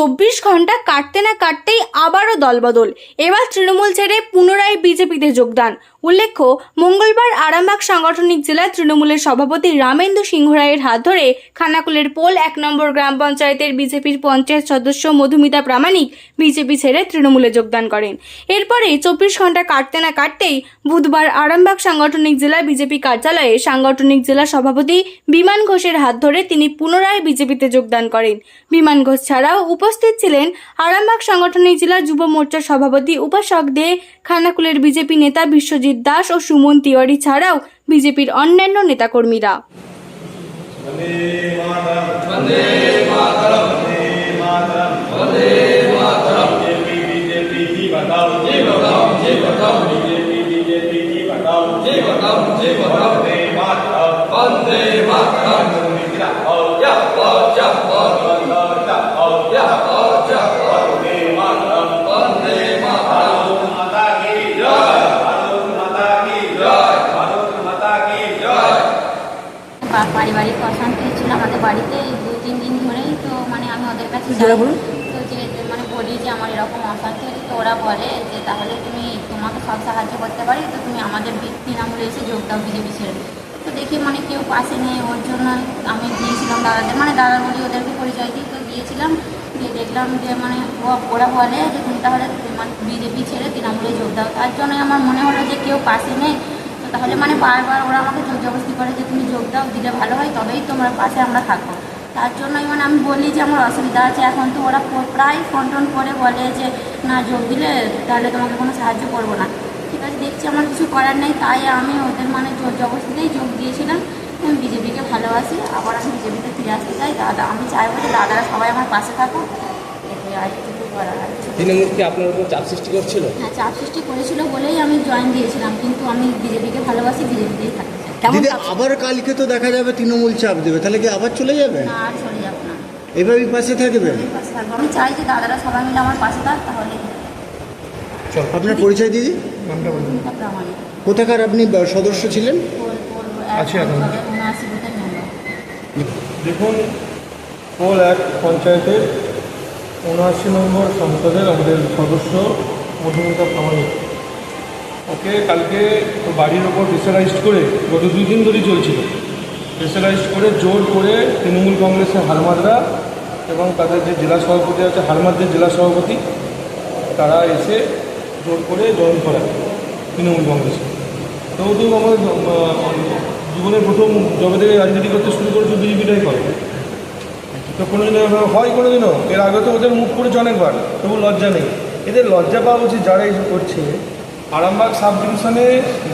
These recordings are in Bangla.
চব্বিশ ঘণ্টা কাটতে না কাটতেই আবারও দলবদল। এবার তৃণমূল ছেড়ে পুনরায় বিজেপিতে যোগদান। উল্লেখ্য, মঙ্গলবার আরামবাগ সাংগঠনিক জেলা তৃণমূলের সভাপতি রামেন্দু সিংহ রায়ের হাত ধরে খানাকুলের পোল এক নম্বর গ্রাম পঞ্চায়েতের বিজেপির পঞ্চায়েত সদস্য মধুমিতা প্রামাণিক বিজেপি ছেড়ে তৃণমূলে যোগদান করেন। এরপরে চব্বিশ ঘণ্টা কাটতে না কাটতেই বুধবার আরামবাগ সাংগঠনিক জেলা বিজেপি কার্যালয়ে সাংগঠনিক জেলা সভাপতি বিমান ঘোষের হাত ধরে তিনি পুনরায় বিজেপিতে যোগদান করেন। বিমান ঘোষ ছাড়াও উপস্থিত ছিলেন আরামবাগ সংগঠনের জেলা যুব মোর্চার সভাপতি উপাসক দে খানাকুলের বিজেপি নেতা বিশ্বজিৎ দাস ও সুমন তিওয়ারি ছাড়াও বিজেপির অন্যান্য নেতাকর্মীরা। পারিবারিক অশান্তি ছিল আমাদের বাড়িতে দু তিন দিন ধরেই তো মানে আমি ওদের কাছে। তো যে মানে বলি যে আমার এরকম অশান্তি হচ্ছে তো ওরা বলে যে তাহলে তুমি তোমাকে সব সাহায্য করতে পারি তো তুমি আমাদের তৃণমূলে এসে যোগ দাও বিজেপি ছেড়ে। তো দেখি মানে কেউ পাশে নেই ওর জন্য আমি গিয়েছিলাম দাদাদের মানে দাদার বলি ওদেরকে পরিচয় দিই তো গিয়েছিলাম গিয়ে দেখলাম যে মানে ওরা বলে যে তুমি তাহলে মানে বিজেপি ছেড়ে তৃণমূলে যোগ দাও। তার জন্য আমার মনে হলো যে কেউ পাশে নেই তাহলে মানে বারবার ওরা আমাকে জোর জবরদস্তি করে যে, তুমি যোগ দাও, দিলে ভালো হয়, তবেই তোমরা পাশে আমরা থাকব। তার জন্যই মানে আমি বলি যে, আমার অসুবিধা আছে। এখন তো ওরা প্রায় ফোন টোন করে বলে যে, না, যোগ দিলে তাহলে তোমাকে কোনো সাহায্য করব না। ঠিক আছে, দেখছি আমার কিছু করার নেই, তাই আমি ওদের মানে জোর জবরদস্তিতেই যোগ দিয়েছিলাম। আমি বিজেপিকে ভালোবাসি, আবার আমি বিজেপিতে ফিরে আসতে চাই। দাদা আমি চাইব যে দাদারা সবাই আমার পাশে থাকুক। এটাই আর কিছু তৃণমূল কি আপনার উপর চাপ সৃষ্টি করছিল? হ্যাঁ চাপ সৃষ্টি করেছিল বলেই আমি জয়েন দিয়েছিলাম কিন্তু আমি বিজেপিকে ভালোবাসি বিজেপিতেই থাকতে চাই। দিদি আবার কালকে তো দেখা যাবে তৃণমূল চাপ দেবে তাহলে কি আবার চলে যাবে? না আর চলে যাব না। এভাবেই পাশে থাকবেন? আমি পাশে থাকব। আমি চাই যে দাদারা সবাই মিলে আমার পাশে থাক তাহলে আপনার পরিচয় দিদি? ভূমিকা প্রামাণিক। কোথাকার আপনি সদস্য ছিলেন? আছে এখন। দেখুন পোল এক পঞ্চায়েতের উনআশি নম্বর সংসদের আমাদের সদস্য মধুমিতা প্রামাণিক ওকে কালকে বাড়ির ওপর প্রেসারাইজড করে গত দুই দিন ধরেই চলছিল। প্রেসারাইজড করে, জোর করে তৃণমূল কংগ্রেসের হারমাদরা এবং তাদের যে জেলা সভাপতি আছে হারমাদের জেলা সভাপতি, তারা এসে জোর করে জয়েন করায় তৃণমূল কংগ্রেসে। তো আমার জীবনের প্রথম জবে থেকে রাজনীতি করতে শুরু করেছে, বিজেপিটাই করে। তো কোনোদিনও এভাবে হয়, কোনোদিনও। এর আগে তো ওদের মুখ করেছে অনেকবার, তবু লজ্জা নেই। এদের লজ্জা পাওয়া উচিত যারা এই করছে। আরামবাগ সাব ডিভিশনে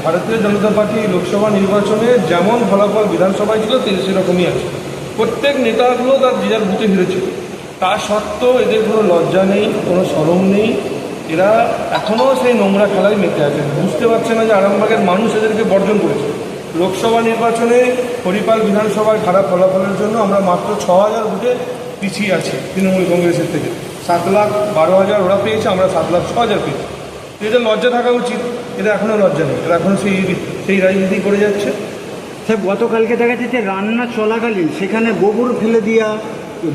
ভারতীয় জনতা পার্টি লোকসভা নির্বাচনে যেমন ফলাফল বিধানসভায় ছিল তেল সেরকমই আছে। প্রত্যেক নেতাগুলো তার যে যার বুথে ফিরেছিল তা সত্ত্বেও এদের কোনো লজ্জা নেই, কোনো সরম নেই। এরা এখনও সেই নোংরা খেলায় মেতে আছে। বুঝতে পারছে না যে আরামবাগের মানুষ এদেরকে বর্জন করেছে। লোকসভা নির্বাচনে হরিপাল বিধানসভায় খারাপ ফলাফলের জন্য আমরা মাত্র ছ হাজার ভোটে পিছিয়ে আছি তৃণমূল কংগ্রেসের থেকে। সাত লাখ বারো হাজার ওরা পেয়েছে আমরা সাত লাখ ছ হাজার পেয়েছি। এদের লজ্জা থাকা উচিত এদের এখনও লজ্জা নেই এরা এখনও সেই সেই রাজনীতি করে যাচ্ছে। স্যার গতকালকে দেখা যাচ্ছে রান্না চলাকালীন সেখানে গোবর ফেলে দিয়া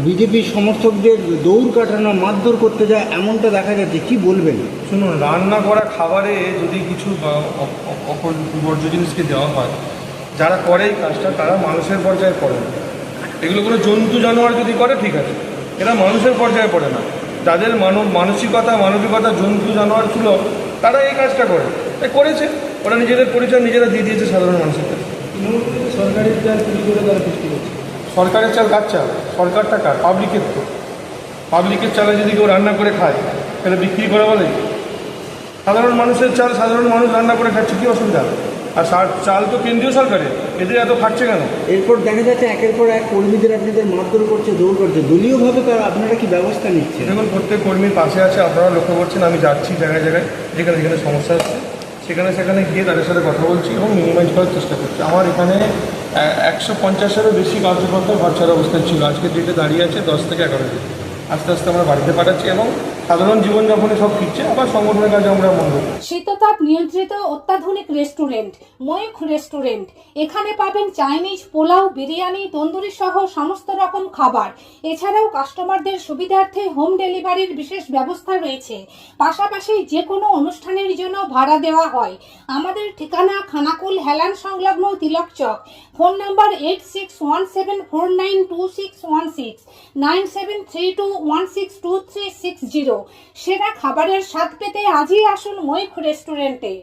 বিজেপি সমর্থকদের দৌড় কাটানো মারধর করতে যায় এমনটা দেখা যাচ্ছে। কি বলবেন? শুনুন রান্না করা খাবারে যদি কিছু অপর বর্জ্য জিনিসকে দেওয়া হয় যারা করে এই কাজটা তারা মানুষের পর্যায়ে পড়ে। না এগুলো কোনো জন্তু জানোয়ার যদি করে ঠিক আছে। এরা মানুষের পর্যায়ে পড়ে না। যাদের মানব মানসিকতা মানবিকতা জন্তু জানোয়ার ছিল তারা এই কাজটা করে। করেছে। ওরা নিজেদের পরিচয় নিজেরা দিয়ে দিয়েছে সাধারণ মানুষের কাছে। সরকারের চাল চুরি করে তারা সৃষ্টি করছে। সরকারের চাল কার চাল? সরকারটা কার? পাবলিকের তো। পাবলিকের চালে যদি কেউ রান্না করে খায় তাহলে বিক্রি করা বলে? সাধারণ মানুষের চাল সাধারণ মানুষ রান্না করে খাচ্ছে কী অসুবিধা? আর চাল তো কেন্দ্রীয় সরকারের এদের এত খাচ্ছে কেন? এরপর দেখা যাচ্ছে একের পর এক কর্মীদের আপনাদের মারধর করছে দৌড় করছে দলীয়ভাবে তারা আপনারা কি ব্যবস্থা নিচ্ছেন? দেখুন প্রত্যেক কর্মীর পাশে আছে আপনারা লক্ষ্য করছেন আমি যাচ্ছি জায়গায় জায়গায় যেখানে যেখানে সমস্যা হচ্ছে সেখানে সেখানে গিয়ে তাদের সাথে কথা বলছি এবং মিনিমাইজ করার চেষ্টা করছি। আমার এখানে একশো পঞ্চাশেরও বেশি কার্যকর্তা ঘর ছাড়া অবস্থায় ছিল। আজকে ডেটে দাঁড়িয়ে আছে দশ থেকে এগারো দিন আস্তে আস্তে আমরা বাড়িতে পাঠাচ্ছি এবং সাধারণ জীবনযাপনে সব ফিরছে, আবার সংগঠনের কাজে আমরা মন শীততাপ নিয়ন্ত্রিত অত্যাধুনিক রেস্টুরেন্ট, ময়ূখ রেস্টুরেন্ট। এখানে পাবেন চাইনিজ পোলাও, বিরিয়ানি, তন্দুরি সহ সমস্ত রকম খাবার। এছাড়াও কাস্টমারদের সুবিধার্থে হোম ডেলিভারির বিশেষ ব্যবস্থা রয়েছে। পাশাপাশি যে কোনো অনুষ্ঠানের জন্য ভাড়া দেওয়া হয়। আমাদের ঠিকানা খানাকুল হেলান সংলগ্ন Tilak Chak. Phone number eight six one seven four nine two six one six, nine seven three two one six two three six zero. সেরা খাবারের স্বাদ পেতে আজই আসুন মৈখ রেস্টুরেন্টে।